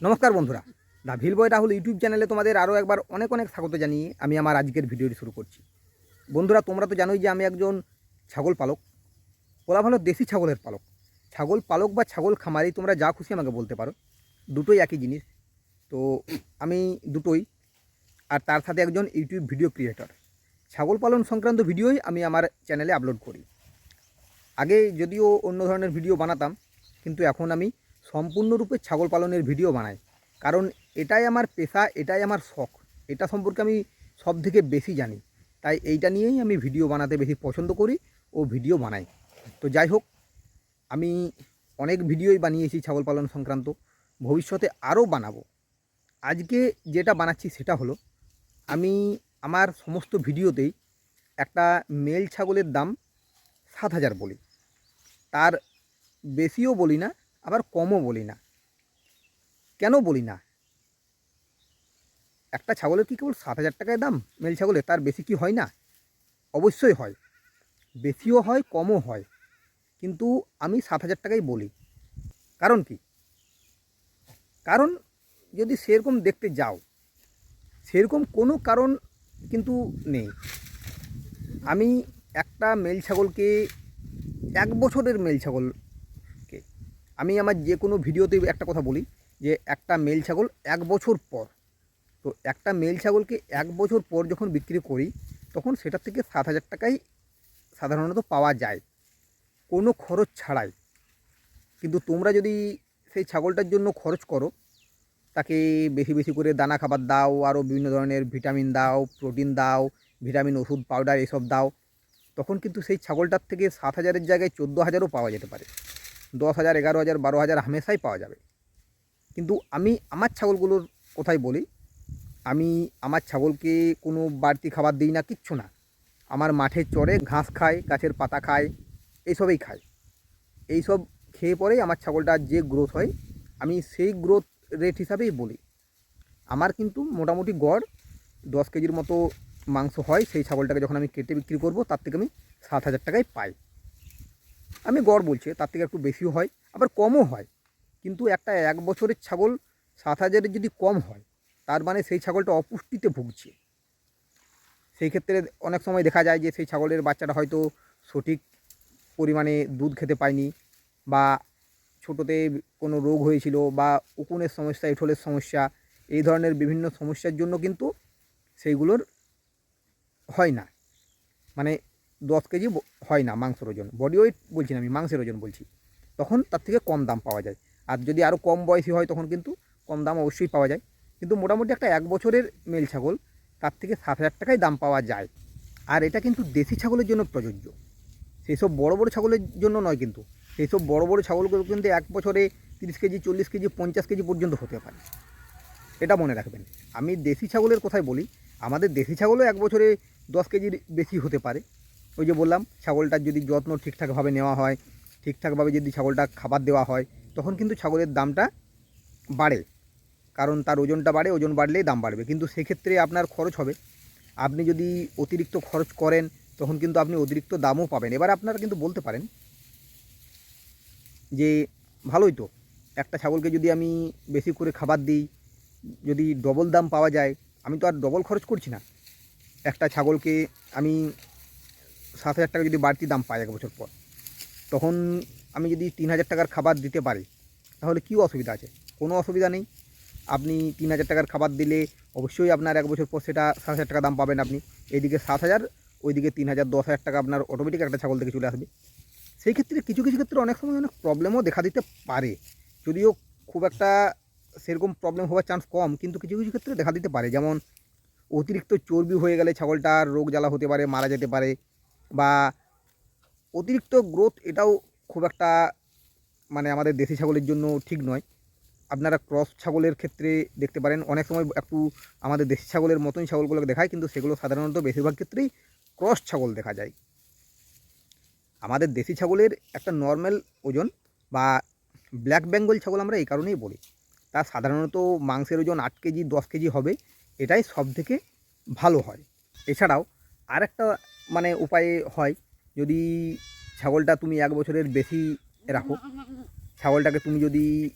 নমস্কার বন্ধুরা। The vill boy Rahul YouTube চ্যানেলে তোমাদের আরও একবার অনেক অনেক স্বাগত জানিয়ে আমি আমার আজকের ভিডিওটি শুরু করছি। বন্ধুরা, তোমরা তো জানোই যে আমি একজন ছাগল পালক। বলা ভালো দেশি ছাগলের পালক। ছাগল পালক বা ছাগল খামারি, তোমরা যা খুশি আমাকে বলতে পারো। দুটোই একই জিনিস। তো আমি দুটোই। আর তার সাথে একজন ইউটিউব ভিডিও ক্রিয়েটর। ছাগল পালন সংক্রান্ত ভিডিওই আমি আমার চ্যানেলে আপলোড করি। আগে যদিও অন্য ধরনের ভিডিও বানাতাম, কিন্তু এখন আমি সম্পূর্ণরূপে ছাগল পালনের ভিডিও বানাই। কারণ এটাই আমার পেশা, এটাই আমার শখ। এটা সম্পর্কে আমি সব থেকে বেশি জানি। তাই এইটা নিয়েই আমি ভিডিও বানাতে বেশি পছন্দ করি ও ভিডিও বানাই। তো যাই হোক, আমি অনেক ভিডিওই বানিয়েছি ছাগল পালন সংক্রান্ত। ভবিষ্যতে আরও বানাবো। আজকে যেটা বানাচ্ছি সেটা হলো, আমি আমার সমস্ত ভিডিওতেই একটা মেল ছাগলের দাম সাত হাজার বলি। তার বেশিও বলি না আবার কমও বলি না। কেন বলি না? একটা ছাগলের কি কেবল সাত হাজার টাকায় দাম? মেল ছাগলের, তার বেশি কি হয় না? অবশ্যই হয়। বেশিও হয়, কমও হয়। কিন্তু আমি সাত হাজার টাকাই বলি। কারণ কি? কারণ যদি সেরকম দেখতে যাও, সেরকম কোনো কারণ কিন্তু নেই। আমি একটা মেল ছাগলকে এক বছরের মেল ছাগলকে আমি আমার যে কোনো ভিডিওতে একটা কথা বলি যে একটা মেল ছাগল এক বছর পর, তো একটা মেল ছাগলকে এক বছর পর যখন বিক্রি করি, তখন সেটার থেকে সাত হাজার টাকাই সাধারণত পাওয়া যায়। কোনো খরচ ছাড়াই। কিন্তু তোমরা যদি সেই ছাগলটার জন্য খরচ করো, তাকে বেশি বেশি করে দানা খাবার দাও, আরও বিভিন্ন ধরনের ভিটামিন দাও, প্রোটিন দাও, ভিটামিন, ওষুধ, পাউডার এসব দাও, তখন কিন্তু সেই ছাগলটার থেকে সাত হাজারের জায়গায় চোদ্দ হাজারও পাওয়া যেতে পারে। দশ হাজার, এগারো হাজার, বারো হাজার হামেশাই পাওয়া যাবে। কিন্তু আমি আমার ছাগলগুলোর কথাই বলি, আমি আমার ছাগলকে কোনো বাড়তি খাবার দিই না, কিচ্ছু না। আমার মাঠে চড়ে ঘাস খায়, গাছের পাতা খায়, এইসবেই খায়। এইসব খেয়ে পরেই আমার ছাগলটার যে গ্রোথ হয়, আমি সেই গ্রোথ রেট হিসাবেই বলি। আমার কিন্তু মোটামুটি গড় দশ কেজির মতো মাংস হয়, সেই ছাগলটাকে যখন আমি কেটে বিক্রি করব, তার থেকে আমি সাত হাজার টাকায় পাই। আমি গড় বলছি, তার থেকে একটু বেশিও হয়, আবার কমও হয়। কিন্তু একটা এক বছরের ছাগল সাত হাজারের যদি কম হয়, তার মানে সেই ছাগলটা অপুষ্টিতে ভুগছে। সেই ক্ষেত্রে অনেক সময় দেখা যায় যে সেই ছাগলের বাচ্চাটা হয়তো সঠিক পরিমাণে দুধ খেতে পায়নি বা ছোটোতে কোনো রোগ হয়েছিল বা উকুনের সমস্যা, এঠোলের সমস্যা, এই ধরনের বিভিন্ন সমস্যার জন্য কিন্তু সেইগুলোর হয় না। মানে দশ কেজি হয় না মাংসের ওজন। বডি ওয়েট বলছি না, আমি মাংসের ওজন বলছি। তখন তার থেকে কম দাম পাওয়া যায়। আর যদি আরও কম বয়সী হয় তখন কিন্তু কম দাম অবশ্যই পাওয়া যায়। কিন্তু মোটামুটি একটা এক বছরের মেল ছাগল, তার থেকে সাত হাজার টাকায় দাম পাওয়া যায়। আর এটা কিন্তু দেশি ছাগলের জন্য প্রযোজ্য। সেই সব বড়ো বড়ো ছাগলের জন্য নয় কিন্তু। সেই সব বড়ো বড়ো ছাগলগুলো কিন্তু এক বছরে তিরিশ কেজি, চল্লিশ কেজি, পঞ্চাশ কেজি পর্যন্ত হতে পারে। এটা মনে রাখবেন। আমি দেশি ছাগলের কথাই বলি, আমাদের দেশি ছাগলও এক বছরে দশ কেজির বেশি হতে পারে। ওই যে বললাম ছাগলটার যদি যত্ন ঠিকঠাকভাবে নেওয়া হয়, ঠিকঠাকভাবে যদি ছাগলটা খাবার দেওয়া হয়, তখন কিন্তু ছাগলের দামটা বাড়ে। কারণ তার ওজনটা বাড়ে, ওজন বাড়লেই দাম বাড়বে। কিন্তু সেক্ষেত্রে আপনার খরচ হবে। আপনি যদি অতিরিক্ত খরচ করেন, তখন কিন্তু আপনি অতিরিক্ত দামও পাবেন। এবার আপনারা কিন্তু বলতে পারেন যে, ভালোই তো। একটা ছাগলকে যদি আমি বেশি করে খাবার দিই, যদি ডবল দাম পাওয়া যায়, আমি তো আর ডবল খরচ করছি না। একটা ছাগলকে আমি সাত হাজার টাকা যদি বাড়তি দাম পাই এক বছর পর, তখন আমি যদি তিন হাজার টাকার খাবার দিতে পারি, তাহলে কী অসুবিধা আছে? কোনো অসুবিধা নেই। আপনি তিন হাজার টাকার খাবার দিলে অবশ্যই আপনার এক বছর পর সেটা সাত হাজার টাকা দাম পাবেন আপনি। এইদিকে সাত হাজার ওইদিকে তিন হাজার দশ হাজার টাকা আপনার অটোমেটিক একটা ছাগল থেকে চলে আসবে। সেই ক্ষেত্রে কিছু কিছু ক্ষেত্রে অনেক সময় অনেক প্রবলেমও দেখা দিতে পারে। যদিও খুব একটা সেরকম প্রবলেম হওয়ার চান্স কম, কিন্তু কিছু কিছু ক্ষেত্রে দেখা দিতে পারে। যেমন অতিরিক্ত চর্বি হয়ে গেলে ছাগলটার রোগ জ্বালা হতে পারে, মারা যেতে পারে। বা অতিরিক্ত গ্রোথ এটাও খুব একটা মানে আমাদের দেশি ছাগলের জন্য ঠিক নয়। আপনারা ক্রস ছাগলের ক্ষেত্রে দেখতে পারেন, অনেক সময় একটু আমাদের দেশি ছাগলের মতনই ছাগলগুলোকে দেখায়, কিন্তু সেগুলো সাধারণত বেশিরভাগ ক্ষেত্রেই ক্রস ছাগল দেখা যায়। আমাদের দেশি ছাগলের একটা নর্মাল ওজন বা ব্ল্যাক বেঙ্গল ছাগল আমরা এই কারণেই বলি। তা সাধারণত মাংসের ওজন আট কেজি, দশ কেজি হবে, এটাই সব থেকে ভালো হয়। এছাড়াও আরেকটা মানে উপায়ে হয়, যদি ছাগলটা তুমি এক বছরের বেশি রাখো, ছাগলটাকে তুমি যদি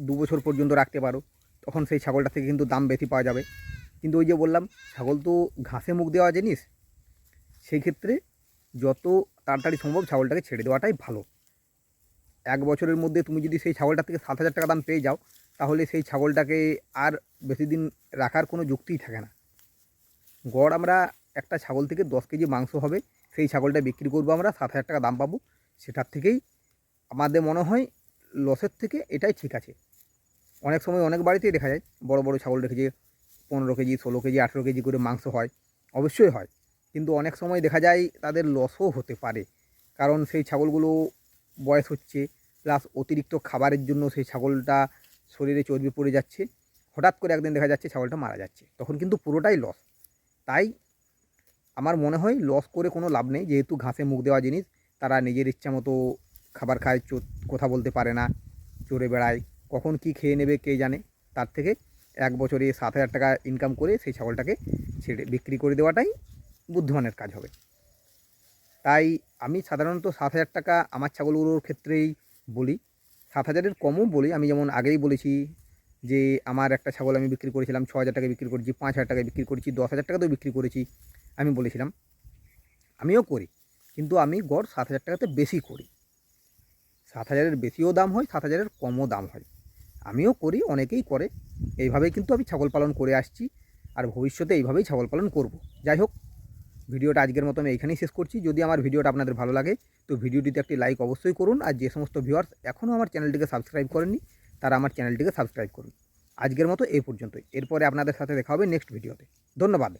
দু বছর পর্যন্ত রাখতে পারো, তখন সেই ছাগলটা থেকে কিন্তু দাম বেশি পাওয়া যাবে। কিন্তু ওই যে বললাম, ছাগল তো ঘাসে মুখ দেওয়া, জিনিস? সেই ক্ষেত্রে যত তাড়াতাড়ি সম্ভব ছাগলটাকে ছেড়ে দেওয়াটাই ভালো। এক বছরের মধ্যে তুমি যদি সেই ছাগলটা থেকে সাত হাজার টাকা দাম পেয়ে যাও, তাহলে সেই ছাগলটাকে আর বেশি দিন রাখার কোনো যুক্তিই থাকে না। গড় আমরা একটা ছাগল থেকে দশ কেজি মাংস হবে, সেই ছাগলটা বিক্রি করব আমরা, সাত হাজার টাকা দাম পাবো। সেটার থেকেই আমাদের মনে হয় লসের থেকে এটাই ঠিক আছে। অনেক সময় অনেক বাড়িতেই দেখা যায়, বড় বড় ছাগল রেখেছে পনেরো কেজি, ষোলো কেজি, আঠেরো কেজি করে মাংস হয়, অবশ্যই হয়। কিন্তু অনেক সময় দেখা যায় তাদের লসও হতে পারে, কারণ সেই ছাগলগুলো বয়স হচ্ছে, প্লাস অতিরিক্ত খাবারের জন্য সেই ছাগলটা শরীরে চর্বি পড়ে যাচ্ছে, হঠাৎ করে একদিন দেখা যাচ্ছে ছাগলটা মারা যাচ্ছে, তখন কিন্তু পুরোটাই লস। তাই আমার মনে হয় লস করে কোনো লাভ নেই। যেহেতু ঘাসে মুখ দেওয়া জিনিস, তারা নিজের ইচ্ছা মতো খাবার খায় কথা বলতে পারে না, চড়ে বেড়ায়। কখন কি খেয়ে নেবে কে জানে? তার থেকে এক বছরে সাত হাজার টাকা ইনকাম করে সেই ছাগলটাকে ছেড়ে, বিক্রি করে দেওয়াটাই বুদ্ধিমানের কাজ হবে। তাই আমি সাধারণত সাত হাজার টাকা আমার ছাগলগুলোর ক্ষেত্রেই বলি। সাত হাজারের কমও বলি। আমি যেমন আগেই বলেছি যে, আমার একটা ছাগল আমি বিক্রি করেছিলাম, ছ হাজার টাকায় বিক্রি করেছি, পাঁচ হাজার টাকায় বিক্রি করেছি, দশ হাজার টাকাতেও বিক্রি করেছি। আমি বলেছিলাম, আমিও করি, কিন্তু আমি গড় সাত হাজার টাকাতে বেশি করি। সাত হাজারের বেশিও দাম হয়, সাত হাজারের কমও দাম হয়। আমিও করি, অনেকেই করে। এইভাবেই কিন্তু আমি ছাগল পালন করে আসছি, আর ভবিষ্যতে এইভাবেই ছাগল পালন করব। যাই হোক, ভিডিওটা আজকের মতো আমি এইখানেই শেষ করছি। যদি আমার ভিডিওটা আপনাদের ভালো লাগে, তো ভিডিওটিতে একটি লাইক অবশ্যই করুন, আর যে সমস্ত ভিউয়ার্স এখনও আমার চ্যানেলটিকে সাবস্ক্রাইব করেননি, তারা আমার চ্যানেলটিকে সাবস্ক্রাইব করুন। আজকের মতো এই পর্যন্তই। এরপরে আপনাদের সাথে দেখা হবে নেক্সট ভিডিওতে ধন্যবাদ।